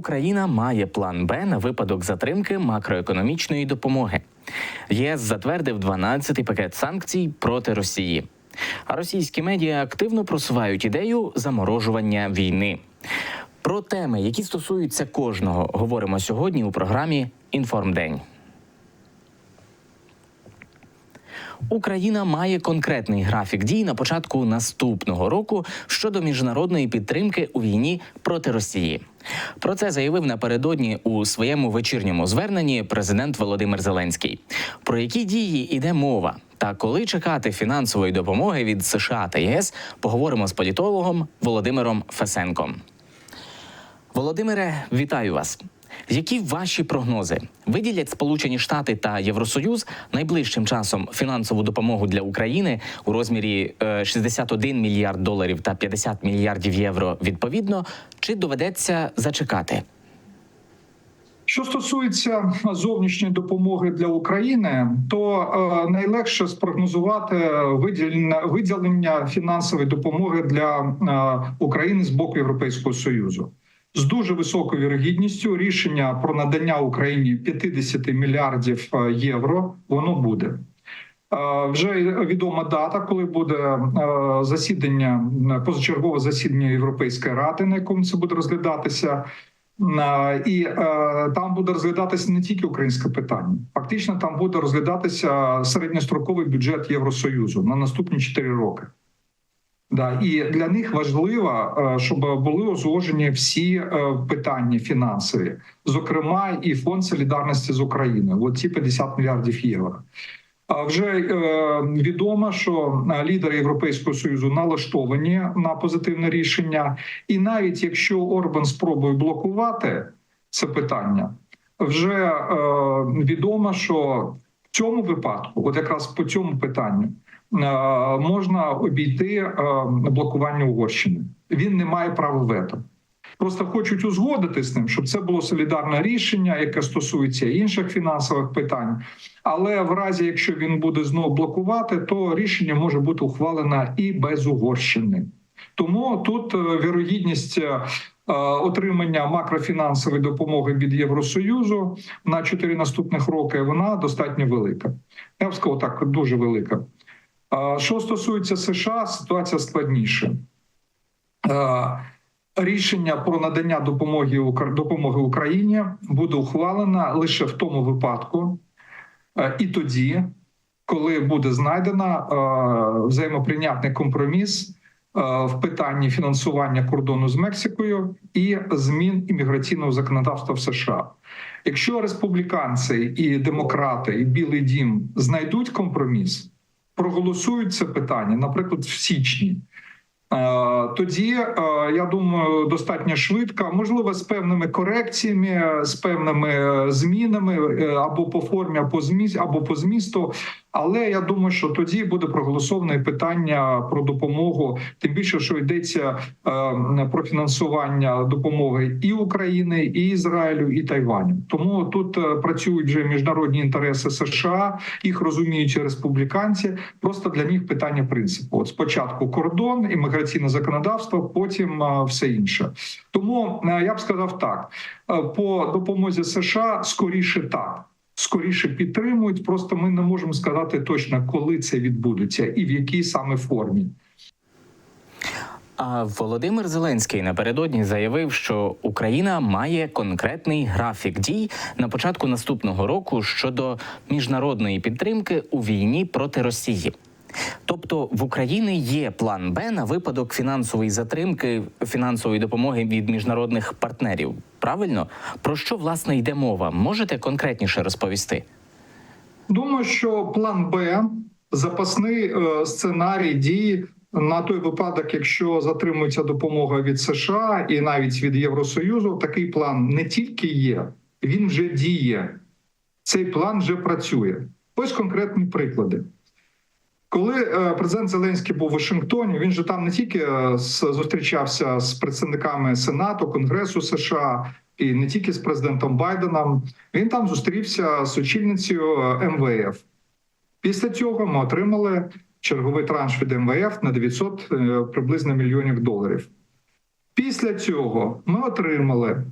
Україна має план Б на випадок затримки макроекономічної допомоги. ЄС затвердив 12-й пакет санкцій проти Росії. А російські медіа активно просувають ідею заморожування війни. Про теми, які стосуються кожного, говоримо сьогодні у програмі Інформдень. Україна має конкретний графік дій на початку наступного року щодо міжнародної підтримки у війні проти Росії. Про це заявив напередодні у своєму вечірньому зверненні президент Володимир Зеленський. Про які дії йде мова та коли чекати фінансової допомоги від США та ЄС, поговоримо з політологом Володимиром Фесенком. Володимире, вітаю вас. Які ваші прогнози виділять Сполучені Штати та Євросоюз найближчим часом фінансову допомогу для України у розмірі е, 61 мільярд доларів та 50 мільярдів євро відповідно, чи доведеться зачекати? Що стосується зовнішньої допомоги для України, то е, найлегше спрогнозувати виділення виділення фінансової допомоги для е, України з боку Європейського союзу. З дуже високою вірогідністю рішення про надання Україні 50 мільярдів е, євро воно буде. Е, Вже відома дата, коли буде е, засідання позачергове засідання Європейської ради, на якому це буде розглядатися. І там буде розглядатися не тільки українське питання, фактично там буде розглядатися середньостроковий бюджет Євросоюзу на наступні 4 роки. Да, і для них важливо, е, щоб були узгоджені всі е, питання фінансові, зокрема, і фонд солідарності з Україною. От ці 50 мільярдів євро. А Вже е, відомо, що лідери Європейського союзу налаштовані на позитивне рішення, і навіть якщо Орбан спробує блокувати це питання, вже відомо, що в цьому випадку, от якраз по цьому питанню, можна обійти е, блокування Угорщини. Він не має права вето. Просто хочуть узгодити з ним, щоб це було солідарне рішення, яке стосується інших фінансових питань. Але в разі, якщо він буде знову блокувати, то рішення може бути ухвалено і без Угорщини. Тому тут е, вірогідність е, отримання макрофінансової допомоги від Євросоюзу на 4 наступних роки вона достатньо велика. Я б сказав так, дуже велика. Що стосується США, ситуація складніша. Е, Рішення про надання допомоги допомоги Україні буде ухвалено лише в тому випадку, е, і тоді, коли буде знайдено е, взаємоприйнятний компроміс в питанні фінансування кордону з Мексикою і змін імміграційного законодавства в США. Якщо республіканці і демократи, і Білий Дім знайдуть компроміс, проголосують це питання, наприклад, в січні. Е, Тоді е, я думаю, достатньо швидко, можливо, з певними корекціями, з певними е, змінами або по формі, або зміст, або по змісту. Але я думаю, що тоді буде проголосоване питання про допомогу, тим більше, що йдеться про фінансування допомоги і України, і Ізраїлю, і Тайваню. Тому тут працюють вже міжнародні інтереси США, їх розуміють республіканці. Просто для них питання принципу: от спочатку кордон, імміграційне законодавство, потім все інше. Тому я б сказав так: по допомозі США скоріше так. Скоріше підтримують, просто ми не можемо сказати точно, коли це відбудеться і в якій саме формі. А Володимир Зеленський напередодні заявив, що Україна має конкретний графік дій на початку наступного року щодо міжнародної підтримки у війні проти Росії. Тобто в Україні є план Б на випадок фінансової затримки фінансової допомоги від міжнародних партнерів. Правильно про що власне йде мова? Можете конкретніше розповісти? Думаю, що план Б запасний е, сценарій дії на той випадок, якщо затримується допомога від США і навіть від Євросоюзу, такий план не тільки є, він вже діє. Цей план вже працює. Ось конкретні приклади. Коли е, президент Зеленський був у Вашингтоні, він же там не тільки е, зустрічався з представниками Сенату, Конгресу США і не тільки з президентом Байденом, він там зустрівся з очільницею е, МВФ. Після цього ми отримали черговий транш від МВФ на 900 е, приблизно мільйонів доларів. Після цього ми отримали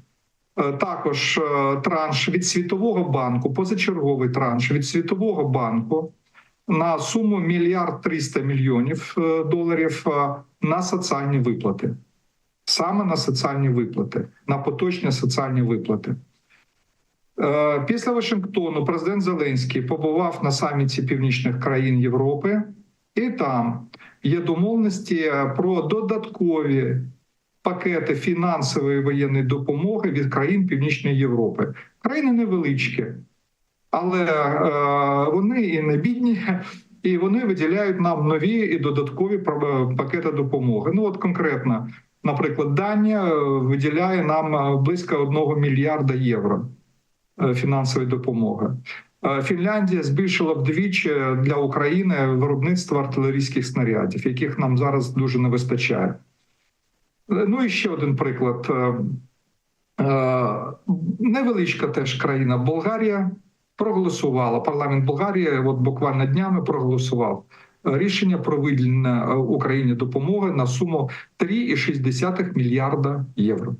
Також транш від Світового банку, позачерговий транш від Світового банку на суму мільярд 300 мільйонів е, доларів е, на соціальні виплати. Саме на соціальні виплати, на поточні соціальні виплати. Е, Після Вашингтону президент Зеленський побував на саміті північних країн Європи, і там є домовленості про додаткові пакети фінансової воєнної допомоги від країн Північної Європи. Країни невеличкі, але е, вони і не бідні, і вони виділяють нам нові і додаткові пакети допомоги. Ну, от конкретно, наприклад, Данія е, виділяє нам е, близько 1 мільярда євро е, фінансової допомоги. Е, Фінляндія збільшила вдвічі для України виробництво артилерійських снарядів, яких нам зараз дуже не вистачає. Е, Ну і ще один приклад. Е, е, Невеличка теж країна Болгарія проголосувала. Парламент Болгарії, от буквально днями проголосував е, рішення про виділення е, Україні допомоги на суму 3,6 мільярда євро.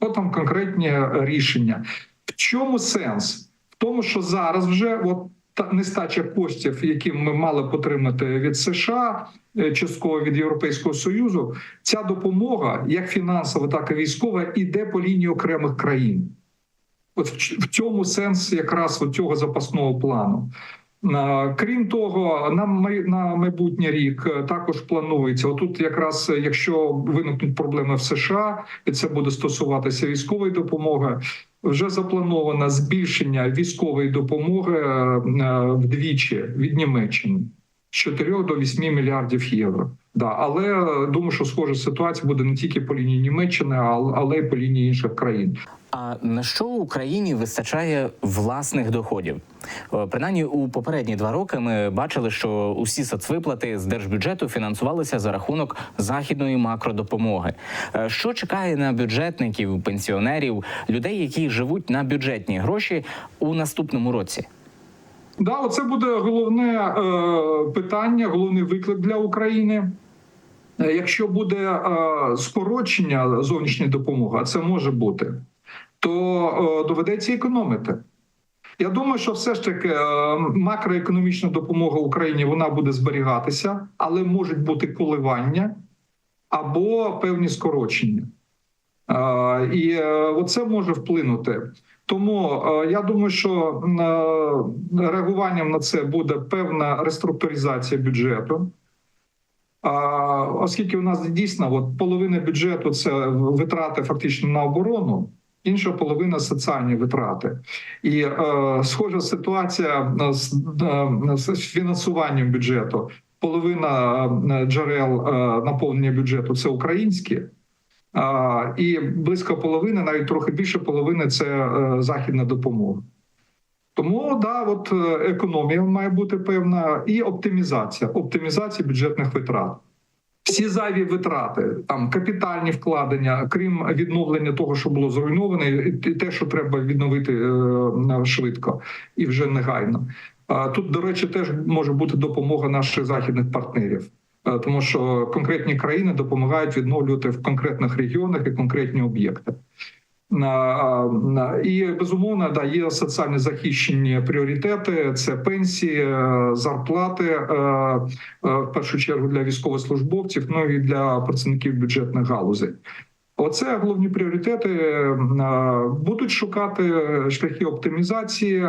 От там конкретні е, рішення. В чому сенс? В тому, що зараз вже от та нестача коштів, які ми мали б отримати від США, частково від Європейського Союзу, ця допомога, як фінансова, так і військова, іде по лінії окремих країн. От в цьому сенс якраз цього запасного плану. Крім того, на май- на майбутній рік е, також планується. Отут, якраз е, якщо виникнуть проблеми в США, і це буде стосуватися військової допомоги. Вже заплановано збільшення військової допомоги е, вдвічі від Німеччини з 4 до 8 мільярдів євро. Да, але е, думаю, що схожа ситуація буде не тільки по лінії Німеччини, але й по лінії інших країн. А на що Україні вистачає власних доходів? Е, Принаймні у попередні два роки ми бачили, що усі соцвиплати з держбюджету фінансувалися за рахунок західної макродопомоги. Е, Що чекає на бюджетників, пенсіонерів, людей, які живуть на бюджетні гроші у наступному році? Да, оце буде головне е, питання, головний виклик для України. Е, Якщо буде е, скорочення зовнішньої допомоги, а це може бути, то е, доведеться економити. Я думаю, що все ж таки е, макроекономічна допомога Україні вона буде зберігатися, але можуть бути коливання або певні скорочення. Е, І оце може вплинути. Тому е, я думаю, що е, реагуванням на це буде певна реструктуризація бюджету. Оскільки у нас дійсно от половина бюджету це витрати фактично на оборону, інша половина соціальні витрати. І е, схожа ситуація з, е, з фінансуванням бюджету. Половина джерел наповнення бюджету це українські. І близько половини, навіть трохи більше половини це е, західна допомога. Тому да, от е, економія має бути певна і оптимізація, оптимізація бюджетних витрат. Всі зайві витрати, там капітальні вкладення, крім відновлення того, що було зруйноване, і те, що треба відновити е, швидко і вже негайно. Тут, до речі, теж може бути допомога наших західних партнерів. Е, тому що конкретні країни допомагають відновлювати в конкретних регіонах і конкретні об'єкти. На- на- І безумовно да, є соціально захищені пріоритети: це пенсії, е, зарплати е, е, в першу чергу для військовослужбовців, ну і для працівників бюджетних галузей. Оце головні пріоритети. Будуть шукати шляхи оптимізації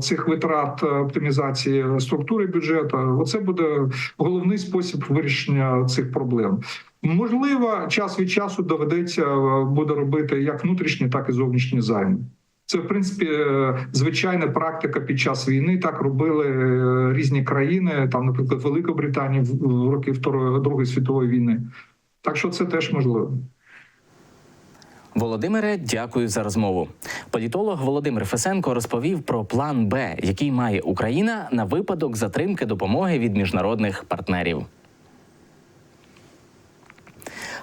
цих витрат, оптимізації структури бюджету. Оце буде головний спосіб вирішення цих проблем. Можливо, час від часу доведеться е, буде робити як внутрішні, так і зовнішні займи. Це в принципі е, звичайна практика під час війни. Так робили е, різні країни, там, наприклад, Велика Британія в роки Другої світової війни. Так що це теж можливо. Володимире, дякую за розмову. Політолог Володимир Фесенко розповів про план Б, який має Україна на випадок затримки допомоги від міжнародних партнерів.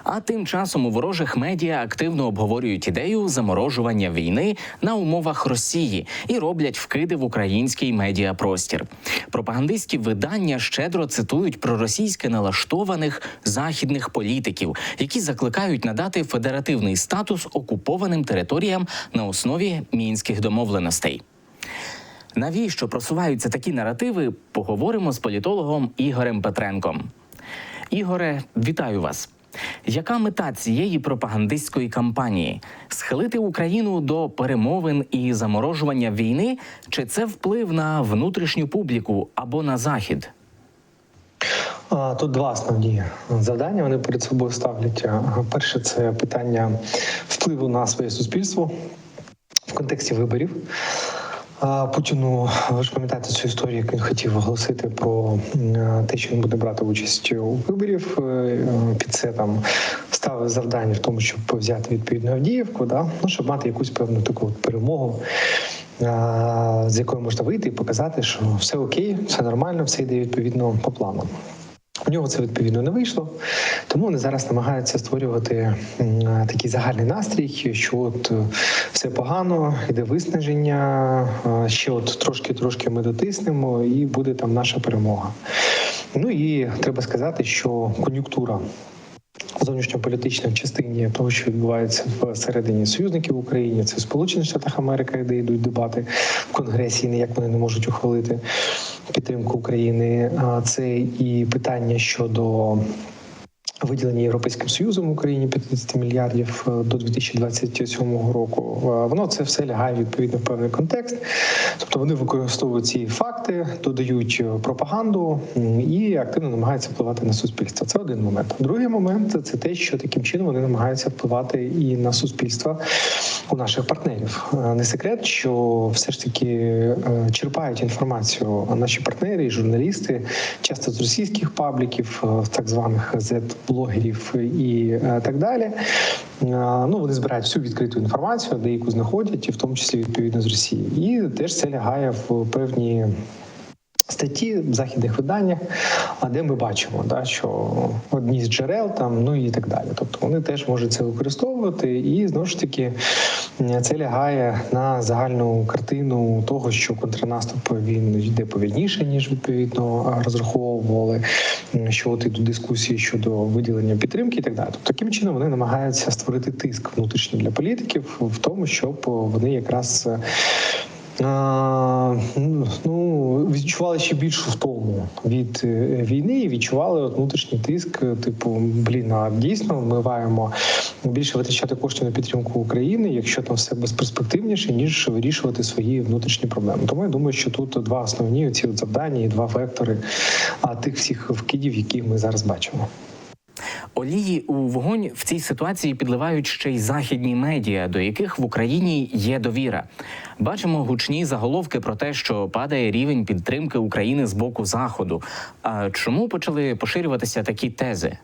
А тим часом у ворожих медіа активно обговорюють ідею заморожування війни на умовах Росії і роблять вкиди в український медіапростір. Пропагандистські видання щедро цитують проросійське налаштованих західних політиків, які закликають надати федеративний статус окупованим територіям на основі мінських домовленостей. Навіщо просуваються такі наративи? Поговоримо з політологом Ігорем Петренком. Ігоре, вітаю вас. Яка мета цієї пропагандистської кампанії? Схилити Україну до перемовин і заморожування війни? Чи це вплив на внутрішню публіку або на захід? Тут два основні завдання. Вони перед собою ставлять. Перше це питання впливу на своє суспільство в контексті виборів. Путіну, ви ж пам'ятаєте цю історію, як він хотів оголосити про те, що він буде брати участь у виборів. Е, Під це там ставив завдання в тому, щоб взяти відповідну Авдіївку, да? ну, щоб мати якусь певну таку перемогу. З якою можна вийти і показати, що все окей, все нормально, все йде відповідно по плану. Нього це відповідно не вийшло, тому вони зараз намагаються створювати такий загальний настрій, що от е, все погано, йде виснаження. е, Ще от трошки трошки ми дотиснемо, і буде там наша перемога. Ну і треба сказати, що кон'юнктура зовнішньополітична в частині того, що відбувається всередині союзників України, це в Сполучених Штатах Америки, де йдуть дебати в Конгресі, і ніяк вони не можуть ухвалити підтримку України. А це і питання щодо. Виділення Європейським Союзом Україні 50 мільярдів е, до 2027 року. Е, Воно це все лягає відповідно в певний контекст. Тобто вони використовують ці факти, додають е, пропаганду і активно намагаються впливати на суспільство. Це один момент. Другий момент це те, що таким чином вони намагаються впливати і на суспільство у наших партнерів. Не секрет, що все ж таки черпають інформацію наші партнери і журналісти, часто з російських пабліків, так званих Z-блогерів і е, так далі. Е, Ну вони збирають всю відкриту інформацію, деяку знаходять, і в тому числі відповідно з Росії, і теж це лягає в певні. Статті в західних виданнях, а де ми бачимо, да, що одні з джерел там, ну і так далі. Тобто вони теж можуть це використовувати, і знову ж таки це лягає на загальну картину того, що контрнаступ він йде повільніше, ніж відповідно розраховували. Що от ідуть дискусії щодо виділення підтримки і так далі. Тобто таким чином вони намагаються створити тиск внутрішній для політиків в тому, щоб вони якраз. Ну відчували ще більшу втому від е, війни і відчували от внутрішній тиск. е, Типу, блін, а дійсно ми маємо більше витрачати коштів на підтримку України, якщо там все безперспективніше, ніж вирішувати свої внутрішні проблеми. Тому я думаю, що тут два основні ці завдання і два вектори а тих всіх вкидів, які ми зараз бачимо. Олії у вогонь в цій ситуації підливають ще й західні медіа, до яких в Україні є довіра. Бачимо гучні заголовки про те, що падає рівень підтримки України з боку заходу. А чому почали поширюватися такі тези?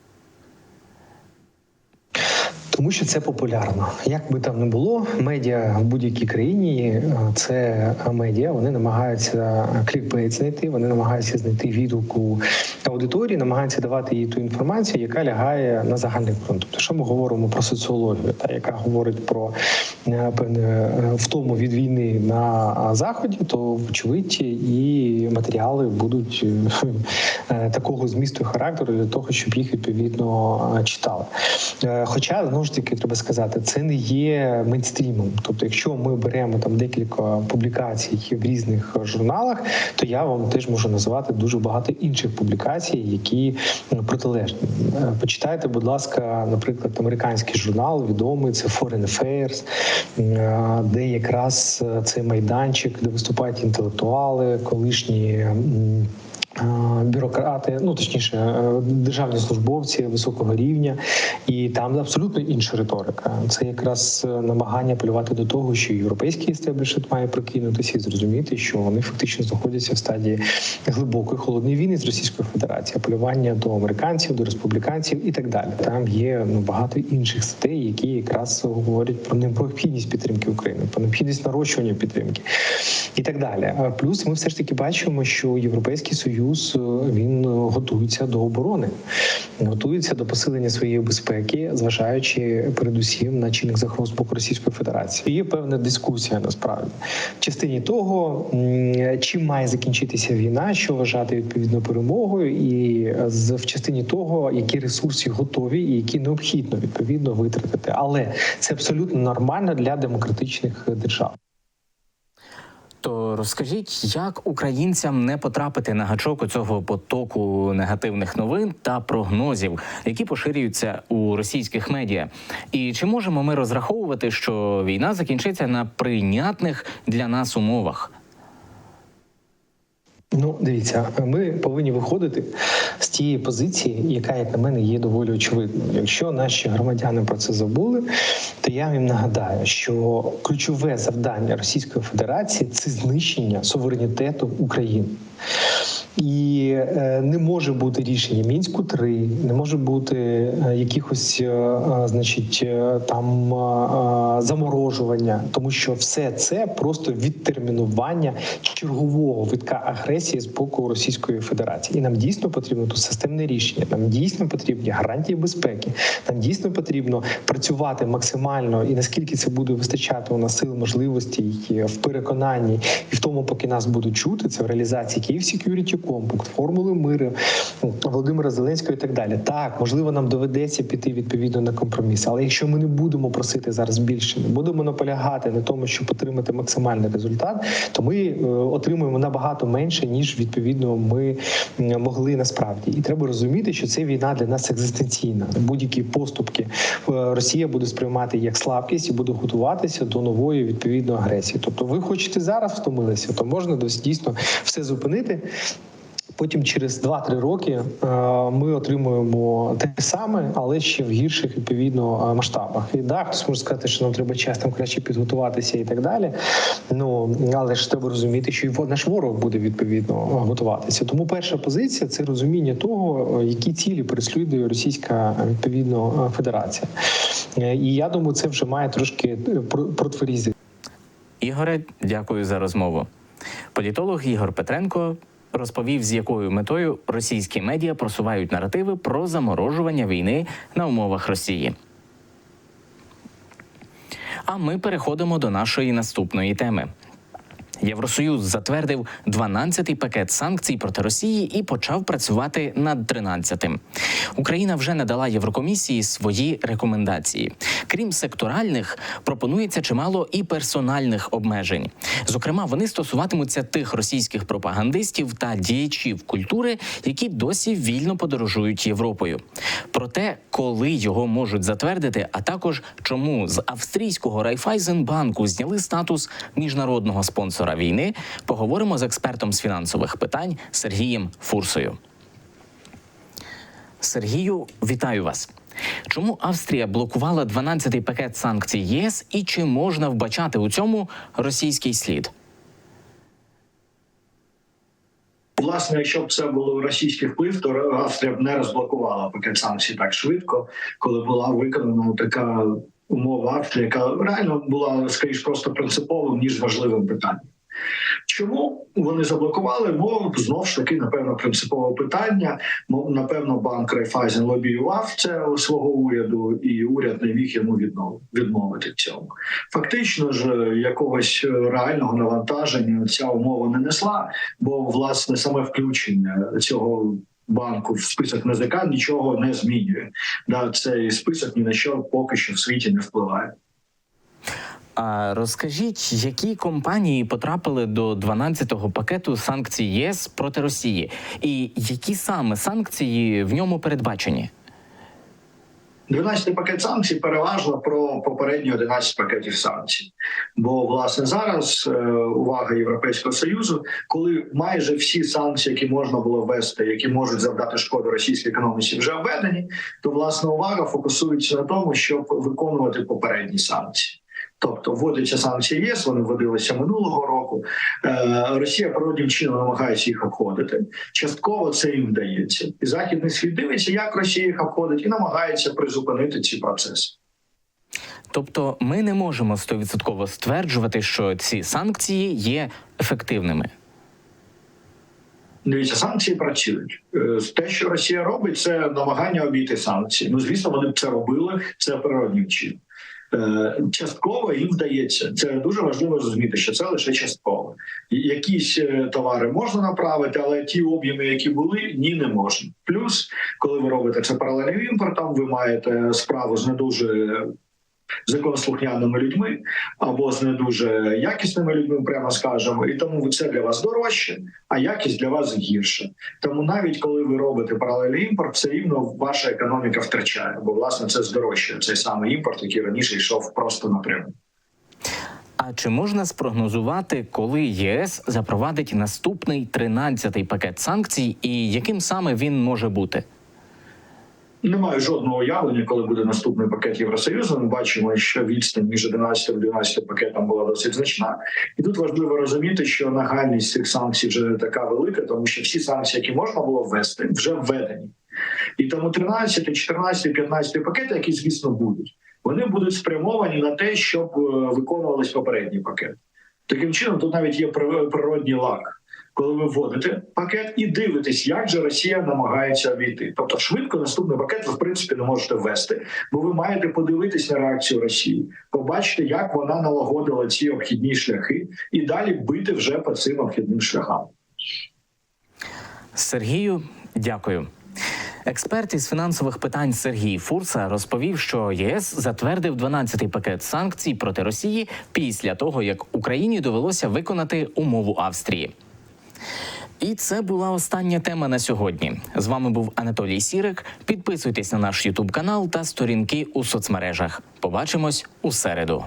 Тому що це популярно. Як би там не було, медіа в будь-якій країні е, це медіа. Вони намагаються клікбейт знайти, вони намагаються знайти відгуку аудиторії, намагаються давати їй ту інформацію, яка лягає на загальний фронт. Тобто, що ми говоримо про соціологію, та яка говорить про втому від війни на заході, то вочевидь і матеріали будуть е, такого змісту і характеру для того, щоб їх відповідно е, читали. Е, Хоча знову ж таки треба сказати, це не є мейнстрімом. Тобто, якщо ми беремо там декілька публікацій в різних журналах, то я вам теж можу назвати дуже багато інших публікацій, які протилежні. Е, Почитайте, будь ласка, наприклад, американський журнал відомий це Foreign Affairs, е, де якраз е, цей майданчик, де виступають інтелектуали, колишні. Е, Бюрократи, ну точніше, е, державні службовці високого рівня, і там абсолютно інша риторика. Це якраз е, намагання апелювати до того, що європейський істеблішмент має прокинутися і зрозуміти, що вони фактично знаходяться в стадії глибокої холодної війни з Російською Федерацією, апелювання до американців, до республіканців і так далі. Там є ну багато інших статей, які якраз говорять про необхідність підтримки України, про необхідність нарощування підтримки і так далі. Плюс ми все ж таки бачимо, що Європейський Союз плюс е, він е, готується до оборони, готується до посилення своєї безпеки, зважаючи передусім на чинних загроз боку Російської Федерації. Є певна дискусія насправді в частині того, чим має закінчитися війна, що вважати відповідно перемогою, і е, в частині того, які ресурси готові і які необхідно відповідно витратити. Але це абсолютно нормально для демократичних держав. То розкажіть, як українцям не потрапити на гачок у цього потоку негативних новин та прогнозів, які поширюються у російських медіа? І чи можемо ми розраховувати, що війна закінчиться на прийнятних для нас умовах? Ну, дивіться, ми повинні виходити з тієї позиції, яка, як на мене, є доволі очевидною. Якщо наші громадяни про це забули, то я їм нагадаю, що ключове завдання Російської Федерації це знищення суверенітету України. І е, не може бути рішення мінську 3 не може бути е, якихось, е, значить, там заморожування, тому що все це просто відтермінування чергового витка агресії з боку Російської Федерації. І нам дійсно потрібно тут системне рішення. Нам дійсно потрібні гарантії безпеки. Нам дійсно потрібно працювати максимально і наскільки це буде вистачати у нас сил можливостей і в переконанні, і в тому, поки нас будуть чути, це в реалізації Київ Security Compact, формули миру Володимира Зеленського і так далі. Так, можливо, нам доведеться піти відповідно на компроміс. Але якщо ми не будемо просити зараз більше, не будемо наполягати на тому, щоб отримати максимальний результат, то ми е, отримуємо набагато менше ніж відповідно ми могли насправді. І треба розуміти, що це війна для нас екзистенційна. Будь-які поступки е, Росія буде сприймати як слабкість і буде готуватися до нової відповідно агресії. Тобто, ви хочете зараз втомилися, то можна дос- дійсно все зупинити. Потім через 2-3 роки е, ми отримуємо те саме, але ще в гірших відповідно е, масштабах. І да, хтось може сказати, що нам треба час там краще підготуватися і так далі. Ну але ж треба розуміти, що і наш ворог буде відповідно готуватися. Тому перша позиція це розуміння того, е, які цілі переслідує Російська відповідно Федерація. І я думаю, це вже має трошки протверізити. Ігоре, дякую за розмову. Політолог Ігор Петренко розповів, з якою метою російські медіа просувають наративи про заморожування війни на умовах Росії. А ми переходимо до нашої наступної теми. Євросоюз затвердив 12-й пакет санкцій проти Росії і почав працювати над 13-тим. Україна вже надала Єврокомісії свої рекомендації. Крім секторальних, пропонується чимало і персональних обмежень. Зокрема, вони стосуватимуться тих російських пропагандистів та діячів культури, які досі вільно подорожують Європою. Про те, коли його можуть затвердити, а також чому з австрійського Райфайзенбанку зняли статус міжнародного спонсора війни, поговоримо з експертом з фінансових питань Сергієм Фурсою. Сергію, вітаю вас. Чому Австрія блокувала 12-й пакет санкцій ЄС і чи можна вбачати у цьому російський слід? Власне, якщо б це було російський вплив, то Австрія б не розблокувала пакет санкцій так швидко, коли була виконана така умова Австрії, яка реально була скоріш просто принциповим ніж важливим питанням. Чому вони заблокували? Бо знов ж таки, напевно, принципове питання. Напевно, банк Райфайзен лобіював це свого уряду, і уряд не міг йому відмовити в цьому. Фактично ж якогось е, реального навантаження ця умова не несла, бо власне саме включення цього. Банку в список НЗК нічого не змінює. Да, цей список ні на що поки що в світі не впливає. А розкажіть, які компанії потрапили до 12-го пакету санкцій ЄС проти Росії, і які саме санкції в ньому передбачені? 12 пакет санкцій переважно про попередні 11 пакетів санкцій. Бо власне зараз е, увага Європейського союзу, коли майже всі санкції, які можна було ввести, які можуть завдати шкоду російській економіці, вже введені, то власне увага фокусується на тому, щоб виконувати попередні санкції. Тобто вводяться санкції ЄС, вони вводилися минулого року. Е, Росія природним чином намагається їх обходити. Частково це їм вдається, і західний світ дивиться, як Росія їх обходить, і намагається призупинити ці процеси. Тобто, ми не можемо стовідсотково стверджувати, що ці санкції є ефективними. Дивіться, санкції працюють. Е, Те, що Росія робить, це намагання обійти санкції. Ну звісно, вони б це робили. Це природнім чином. Е, Частково їм вдається. Це дуже важливо зрозуміти, що це лише частково. Якісь е, товари можна направити, але ті об'єми, які були, ні, не можна. Плюс, коли ви робите це паралельним імпортом, ви маєте справу з не дуже законослухняними людьми або з не дуже якісними людьми, прямо скажемо, і тому це для вас дорожче, а якість для вас гірша. Тому навіть коли ви робите паралельний імпорт, все рівно ваша економіка втрачає, бо власне це здорожчує цей самий імпорт, який раніше йшов просто напряму. А чи можна спрогнозувати, коли ЄС запровадить наступний 13-й пакет санкцій, і яким саме він може бути? Не маю жодного уявлення, коли буде наступний пакет Євросоюзу. Ми бачимо, що відстань між 11 і 12 пакетом була досить значна. І тут важливо розуміти, що нагальність цих санкцій вже не така велика, тому що всі санкції, які можна було ввести, вже введені. І тому 13, 14, 15 пакети, які звісно будуть, вони будуть спрямовані на те, щоб е, виконувались попередні пакети. Таким чином, тут навіть є прир- природній лак. Коли ви вводите пакет і дивитесь, як же Росія намагається обійти. Тобто, швидко наступний пакет ви в принципі не можете ввести, бо ви маєте подивитись на реакцію Росії, побачити, як вона налагодила ці обхідні шляхи, і далі бити вже по цим обхідним шляхам. Сергію, дякую. Експерт із фінансових питань Сергій Фурса розповів, що ЄС затвердив 12-й пакет санкцій проти Росії після того, як Україні довелося виконати умову Австрії. І це була остання тема на сьогодні. З вами був Анатолій Сірик. Підписуйтесь на наш Ютуб канал та сторінки у соцмережах. Побачимось у середу.